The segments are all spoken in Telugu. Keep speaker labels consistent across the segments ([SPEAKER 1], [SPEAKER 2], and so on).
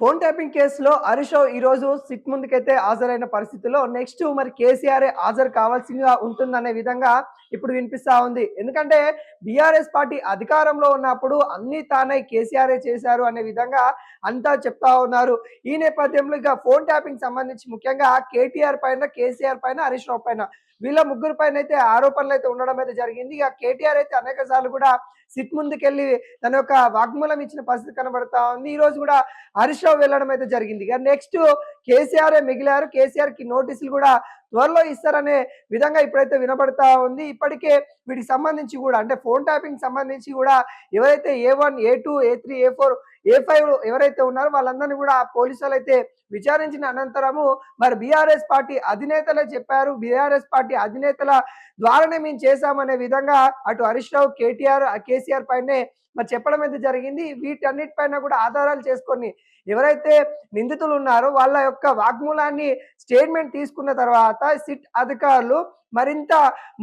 [SPEAKER 1] ఫోన్ ట్యాపింగ్ కేసులో హరీష్ ఈరోజు ఈ రోజు సిట్ ముందుకైతే హాజరైన పరిస్థితిలో నెక్స్ట్ మరి కేసీఆర్ హాజరు కావాల్సిందిగా ఉంటుందనే విధంగా ఇప్పుడు వినిపిస్తా ఉంది. ఎందుకంటే బీఆర్ఎస్ పార్టీ అధికారంలో ఉన్నప్పుడు అన్ని తానే కేసీఆర్ చేశారు అనే విధంగా అంతా చెప్తా ఉన్నారు. ఈ నేపథ్యంలో ఇక ఫోన్ ట్యాపింగ్ సంబంధించి ముఖ్యంగా కేటీఆర్ పైన కేసీఆర్ పైన హరీష్ రావు పైన వీళ్ళ ముగ్గురు పైన అయితే ఆరోపణలు అయితే ఉండడం అయితే జరిగింది. ఇక కేటీఆర్ అయితే అనేక సార్లు కూడా సిట్ ముందుకెళ్ళి తన యొక్క వాగ్మూలం ఇచ్చిన పరిస్థితి కనబడతా ఉంది. ఈ రోజు కూడా హరీష్ రావు వెళ్ళడం అయితే జరిగింది. ఇక నెక్స్ట్ కేసీఆర్ మిగిలారు? కేసీఆర్కి నోటీసులు కూడా త్వరలో ఇస్తారనే విధంగా ఇప్పుడైతే వినబడతా ఉంది. ఇప్పటికే వీటికి సంబంధించి కూడా అంటే ఫోన్ ట్యాపింగ్ సంబంధించి కూడా ఎవరైతే A one A two A three A four A five ఎవరైతే ఉన్నారో వాళ్ళందరినీ కూడా పోలీసులు అయితే విచారించిన అనంతరము మరి బీఆర్ఎస్ పార్టీ అధినేతలే చెప్పారు. బీఆర్ఎస్ పార్టీ అధినేతల ద్వారానే మేము చేశామనే విధంగా అటు హరీష్ రావు కేటీఆర్ కేసీఆర్ పైనే మరి చెప్పడం అయితే జరిగింది? వీటన్నిటిపైన కూడా ఆధారాలు చేసుకొని ఎవరైతే నిందితులు ఉన్నారో వాళ్ళ యొక్క వాగ్మూలాన్ని స్టేట్మెంట్ తీసుకున్న తర్వాత సిట్ అధికారులు మరింత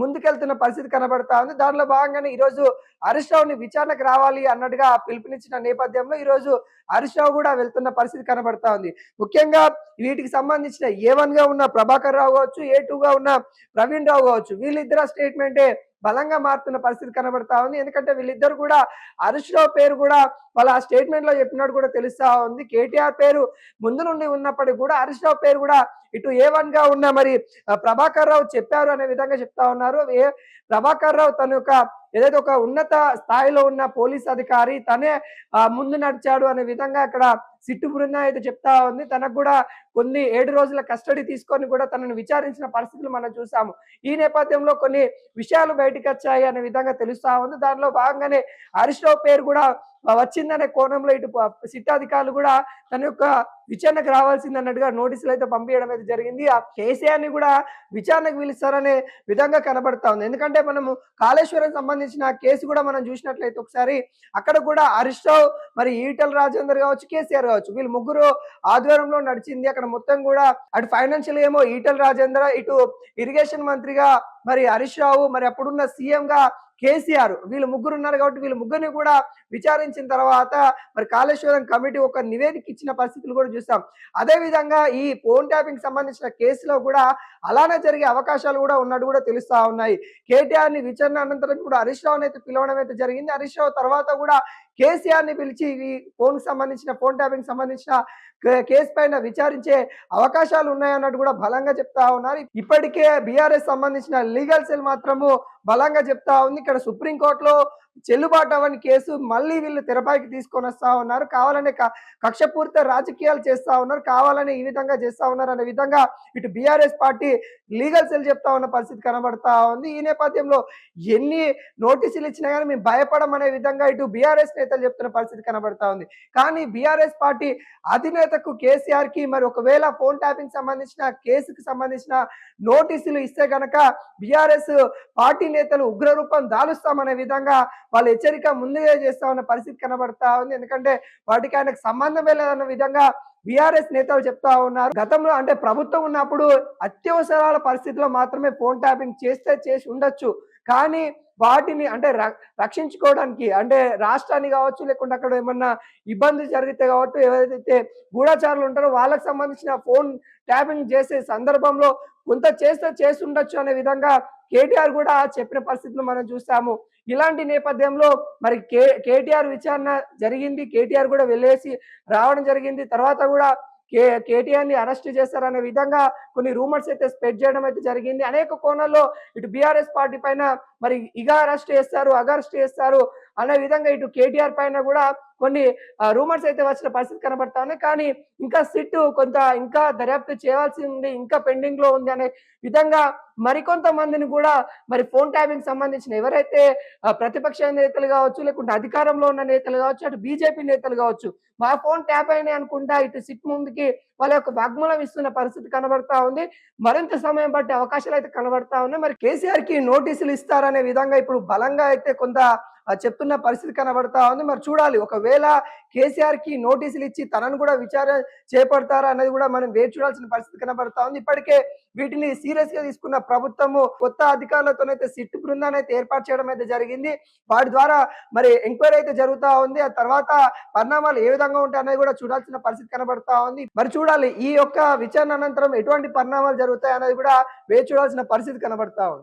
[SPEAKER 1] ముందుకెళ్తున్న పరిస్థితి కనబడతా ఉంది. దానిలో భాగంగానే ఈరోజు హరీష్ రావుని విచారణకు రావాలి అన్నట్టుగా పిలుపునిచ్చిన నేపథ్యంలో ఈరోజు హరీష్ రావు కూడా వెళ్తున్న పరిస్థితి కనబడతా ఉంది. ముఖ్యంగా వీటికి సంబంధించిన ఏ వన్గా ఉన్న ప్రభాకర్ రావు కావచ్చు ఏ టూగా ఉన్న ప్రవీణ్ రావు కావచ్చు వీళ్ళిద్దరు స్టేట్మెంటే బలంగా మారుతున్న పరిస్థితి కనబడతా ఉంది. ఎందుకంటే వీళ్ళిద్దరు కూడా హరీష్ రావు పేరు కూడా వాళ్ళ స్టేట్మెంట్లో చెప్పినట్టు కూడా తెలుస్తా ఉంది. కేటీఆర్ పేరు ముందు నుండి ఉన్నప్పటికీ కూడా హరీష్ రావు పేరు కూడా ఇటు ఏ వన్గా ఉన్న మరి ప్రభాకర్ రావు చెప్పారు అనే విధంగా చెప్తా ఉన్నారు. ఏ ప్రభాకర్ రావు తన యొక్క ఏదైతే ఒక ఉన్నత స్థాయిలో ఉన్న పోలీస్ అధికారి తనే ముందు నడిచాడు అనే విధంగా అక్కడ సిట్టు బృందం అయితే చెప్తా ఉంది. తనకు కూడా కొన్ని ఏడు రోజుల కస్టడీ తీసుకొని కూడా తనను విచారించిన పరిస్థితులు మనం చూసాము. ఈ నేపథ్యంలో కొన్ని విషయాలు బయటకు వచ్చాయి అనే విధంగా తెలుస్తా ఉంది. దానిలో భాగంగానే హరీష్ రావు పేరు కూడా వచ్చిందనే కోణంలో ఇటు సిట్ అధికారులు కూడా తన యొక్క విచారణకు రావాల్సింది అన్నట్టుగా నోటీసులు అయితే పంపించడం అయితే జరిగింది. ఆ కేసీఆర్ని కూడా విచారణకు పిలుస్తారనే విధంగా కనబడతా ఉంది. ఎందుకంటే మనము కాళేశ్వరం సంబంధించిన కేసు కూడా మనం చూసినట్లయితే ఒకసారి అక్కడ కూడా హరీష్ రావు మరి ఈటల రాజేందర్ కావచ్చు కేసీఆర్ కావచ్చు. వీళ్ళు ముగ్గురు ఆధ్వర్యంలో నడిచింది. అక్కడ మొత్తం కూడా అటు ఫైనాన్షియల్ ఏమో ఈటల రాజేంద్ర ఇటు ఇరిగేషన్ మంత్రిగా మరి హరీష్ రావు మరి అప్పుడున్న సీఎం గా కేసీఆర్. వీళ్ళు ముగ్గురు ఉన్నారు కాబట్టి వీళ్ళు ముగ్గురిని కూడా విచారించిన తర్వాత మరి కాళేశ్వరం కమిటీ ఒక నివేదిక ఇచ్చిన పరిస్థితులు కూడా చూస్తాం అదే విధంగా ఈ ఫోన్ ట్యాపింగ్ సంబంధించిన కేసులో కూడా అలానే జరిగే అవకాశాలు కూడా ఉన్నట్టు కూడా తెలుస్తా ఉన్నాయి. కేటీఆర్ని విచారణ అనంతరం కూడా హరీష్ రావు అయితే పిలవడం అయితే జరిగింది. హరీష్ రావు తర్వాత కూడా కేసీఆర్ని పిలిచి ఈ ఫోన్ సంబంధించిన ఫోన్ ట్యాపింగ్ సంబంధించిన కేసు పైన విచారించే అవకాశాలు ఉన్నాయన్నట్టు కూడా బలంగా చెప్తా ఉన్నారు. ఇప్పటికే బీఆర్ఎస్ సంబంధించిన లీగల్ సెల్ మాత్రము బలంగా చెప్తా ఉంది. ఇక్కడ సుప్రీంకోర్టులో చెల్లుబాటు అవని కేసు మళ్ళీ వీళ్ళు తెరపైకి తీసుకొని వస్తా ఉన్నారు. కావాలనే క- కక్షపూరిత రాజకీయాలు చేస్తా ఉన్నారు. కావాలని ఈ విధంగా చేస్తా ఉన్నారు అనే విధంగా ఇటు బీఆర్ఎస్ పార్టీ లీగల్ సెల్ చెప్తా ఉన్న పరిస్థితి కనబడతా ఉంది. ఈ నేపథ్యంలో ఎన్ని నోటీసులు ఇచ్చినా కానీ మేము భయపడం విధంగా ఇటు బీఆర్ఎస్ నేతలు చెప్తున్న పరిస్థితి కనబడతా ఉంది. కానీ బీఆర్ఎస్ పార్టీ అధినేతకు కేసీఆర్కి మరి ఒకవేళ ఫోన్ ట్యాపింగ్ సంబంధించిన కేసుకు సంబంధించిన నోటీసులు ఇస్తే గనక బీఆర్ఎస్ పార్టీ నేతలు ఉగ్రరూపం దాలుస్తామనే విధంగా వాళ్ళు హెచ్చరిక ముందుగా చేస్తా ఉన్న పరిస్థితి కనబడతా ఉంది. ఎందుకంటే వాటికి ఆయనకు సంబంధమే లేదన్న విధంగా బీఆర్ఎస్ నేతలు చెప్తా ఉన్నారు. గతంలో అంటే ప్రభుత్వం ఉన్నప్పుడు అత్యవసరాల పరిస్థితిలో మాత్రమే ఫోన్ ట్యాపింగ్ చేస్తే చేసి ఉండొచ్చు. కానీ వాటిని అంటే రక్షించుకోవడానికి అంటే రాష్ట్రాన్ని కావచ్చు లేకుంటే అక్కడ ఏమన్నా ఇబ్బంది జరిగితే కావచ్చు ఎవరైతే గూఢచారులు ఉంటారో వాళ్ళకి సంబంధించిన ఫోన్ ట్యాపింగ్ చేసే సందర్భంలో కొంత చేస్తే చేసి ఉండొచ్చు అనే విధంగా కేటీఆర్ కూడా చెప్పిన పరిస్థితులు మనం చూసాము. ఇలాంటి నేపథ్యంలో మరి కే కేటీఆర్ విచారణ జరిగింది. కేటీఆర్ కూడా వెళ్ళేసి రావడం జరిగింది. తర్వాత కూడా కే కేటీఆర్ని అరెస్ట్ చేశారనే విధంగా కొన్ని రూమర్స్ అయితే స్ప్రెడ్ చేయడం అయితే జరిగింది. అనేక కోణాల్లో ఇటు బీఆర్ఎస్ పార్టీ పైన మరి ఇగ అరెస్ట్ చేస్తారు అగరెస్ట్ చేస్తారు. అనే విధంగా ఇటు కేటీఆర్ పైన కూడా కొన్ని రూమర్స్ అయితే వచ్చిన పరిస్థితి కనబడతా ఉన్నాయి. కానీ ఇంకా సిట్ కొంత ఇంకా దర్యాప్తు చేయాల్సి ఉంది ఇంకా పెండింగ్లో ఉంది అనే విధంగా మరికొంతమందిని కూడా మరి ఫోన్ ట్యాపింగ్ సంబంధించిన ఎవరైతే ప్రతిపక్ష నేతలు కావచ్చు లేకుంటే అధికారంలో ఉన్న నేతలు కావచ్చు అటు బీజేపీ నేతలు కావచ్చు మా ఫోన్ ట్యాప్ అయినాయి అనుకుంటా ఇటు సిట్ ముందుకి వాళ్ళ యొక్క వాగ్మూలం ఇస్తున్న పరిస్థితి కనబడతా ఉంది. మరింత సమయం పట్టే అవకాశాలు అయితే కనబడతా ఉన్నాయి. మరి కేసీఆర్కి నోటీసులు ఇస్తారనే విధంగా ఇప్పుడు బలంగా అయితే కొంత చెప్తున్న పరిస్థితి కనబడతా ఉంది. మరి చూడాలి. ఒకవేళ కేసీఆర్కి నోటీసులు ఇచ్చి తనను కూడా విచారణ చేపడతారా అనేది కూడా మనం వేచి చూడాల్సిన పరిస్థితి కనబడతా ఉంది. ఇప్పటికే వీటిని సీరియస్గా తీసుకున్న ప్రభుత్వము కొత్త అధికారులతోనైతే సిట్ బృందాన్ని అయితే ఏర్పాటు చేయడం అయితే జరిగింది. వాటి ద్వారా మరి ఎంక్వైరీ అయితే జరుగుతా ఉంది. ఆ తర్వాత పరిణామాలు ఏ విధంగా ఉంటాయి అనేది కూడా చూడాల్సిన పరిస్థితి కనబడతా ఉంది. మరి చూడాలి. ఈ యొక్క విచారణ అనంతరం ఎటువంటి పరిణామాలు జరుగుతాయి అనేది కూడా వేచి చూడాల్సిన పరిస్థితి కనబడతా ఉంది.